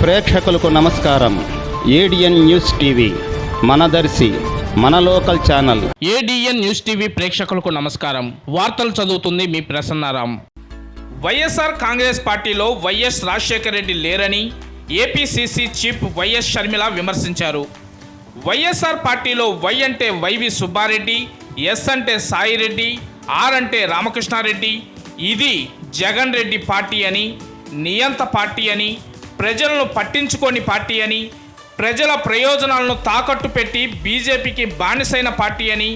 ప్రేక్షకులకు నమస్కారం. ADN news TV మనదర్శి మన local channel. ADN news TV ప్రేక్షకులకు నమస్కారం. వార్తలు చదువుతుంది మీ ప్రసన్నారాం. వైఎస్ఆర్ కాంగ్రెస్ పార్టీలో వైఎస్ రాజశేఖర రెడ్డి లేరని ఏపీసీసీ చీఫ్ వైఎస్ షర్మిల విమర్శించారు. వైఎస్ఆర్ పార్టీలో వై అంటే వైవి సుబ్బారెడ్డి ఎస్ అంటే సాయిరెడ్డి ఆర్ అంటే రామకృష్ణారెడ్డి ఇది జగన్ రెడ్డి పార్టీ అని నియంత పార్టీ అని ప్రజలను పట్టించుకోని పార్టీ అని ప్రజల ప్రయోజనాలను తాకట్టు పెట్టి బీజేపీకి బానిసైన పార్టీ అని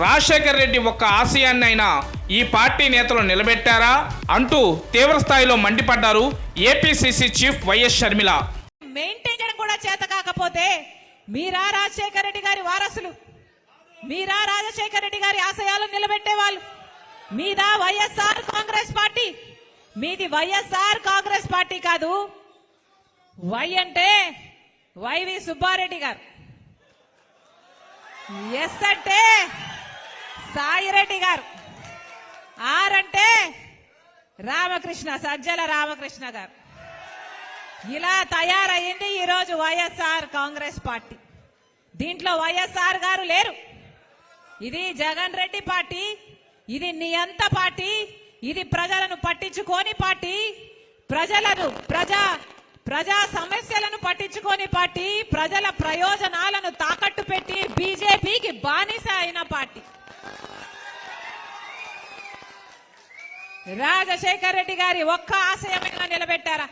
రాజశేఖర్ రెడ్డి ఒక్క ఆశయాన్ని అయినా ఈ పార్టీ నేతలు నిలబెట్టారా అంటూ తీవ్రస్థాయిలో మండిపడ్డారు APCC chief YS Sharmila. Maintain చేయడం కూడా చేత కాకపోతే మీరా రాజశేఖర్ రెడ్డి గారి వారసులు. మీరా రాజశేఖర్ రెడ్డి గారి ఆశయాలు నిలబెట్టే వాళ్ళు మీదా వైఎస్ఆర్ కాంగ్రెస్ పార్టీ. మీది వైఎస్ఆర్ కాంగ్రెస్ పార్టీ కాదు వై అంటే వైవి సుబ్బారెడ్డి గారు. ఎస్ అంటే సాయిరెడ్డి గారు. ఆర్ అంటే రామకృష్ణ సజ్జల రామకృష్ణ గారు. ఇలా తయారయ్యింది ఈరోజు వైఎస్ఆర్ కాంగ్రెస్ పార్టీ. దీంట్లో వైఎస్ఆర్ గారు లేరు. ఇది జగన్ రెడ్డి పార్టీ ఇది నియంత పార్టీ ఇది ప్రజలను పట్టించుకోని పార్టీ. ప్రజలను ప్రజా ప్రజా సమస్యలను పట్టించుకోని పార్టీ ప్రజల ప్రయోజనాలను తాకట్టు పెట్టి బీజేపీకి బానిస అయిన పార్టీ. రాజశేఖర్ రెడ్డి గారి ఒక్క ఆశయమైనా నిలబెట్టారా?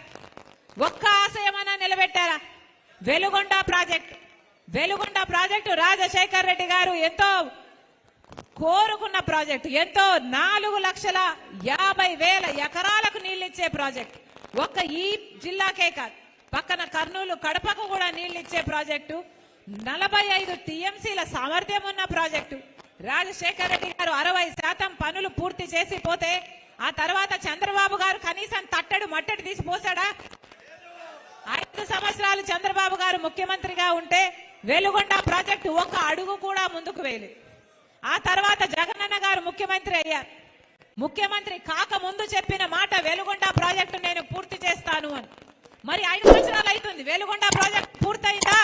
ఒక్క ఆశయమైనా నిలబెట్టారా? వెలుగొండ ప్రాజెక్ట్ వెలుగొండ ప్రాజెక్టు రాజశేఖర్ రెడ్డి గారు ఎంతో కోరుకున్న ప్రాజెక్టు ఎంతో నాలుగు లక్షల యాభై వేల ఎకరాలకు నీళ్ళిచ్చే ప్రాజెక్టు. ఒక్క ఈ జిల్లాకే కాదు. పక్కన కర్నూలు కడపకు కూడా నీళ్ళు ఇచ్చే ప్రాజెక్టు నలభై ఐదు టీఎంసీల సామర్థ్యం ఉన్న ప్రాజెక్టు. రాజశేఖర రెడ్డి గారు అరవై శాతం పనులు పూర్తి చేసి పోతే ఆ తర్వాత చంద్రబాబు గారు కనీసం తట్టడు మట్టడి తీసి పోసాడా? ఐదు సంవత్సరాలు చంద్రబాబు గారు ముఖ్యమంత్రిగా ఉంటే వెలుగొండ ప్రాజెక్టు ఒక్క అడుగు కూడా ముందుకు వేయలేదు. ఆ తర్వాత జగనన్న గారు ముఖ్యమంత్రి అయ్యారు. ముఖ్యమంత్రి కాక ముందు చెప్పిన మాట వెలుగొండ ప్రాజెక్టు నేను పూర్తి చేస్తాను అని మరి ఐదు సంవత్సరాలు అవుతుంది. వేలుగొండ ప్రాజెక్ట్ పూర్తయిందా?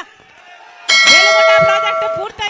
వేలుగొండ ప్రాజెక్టు పూర్తి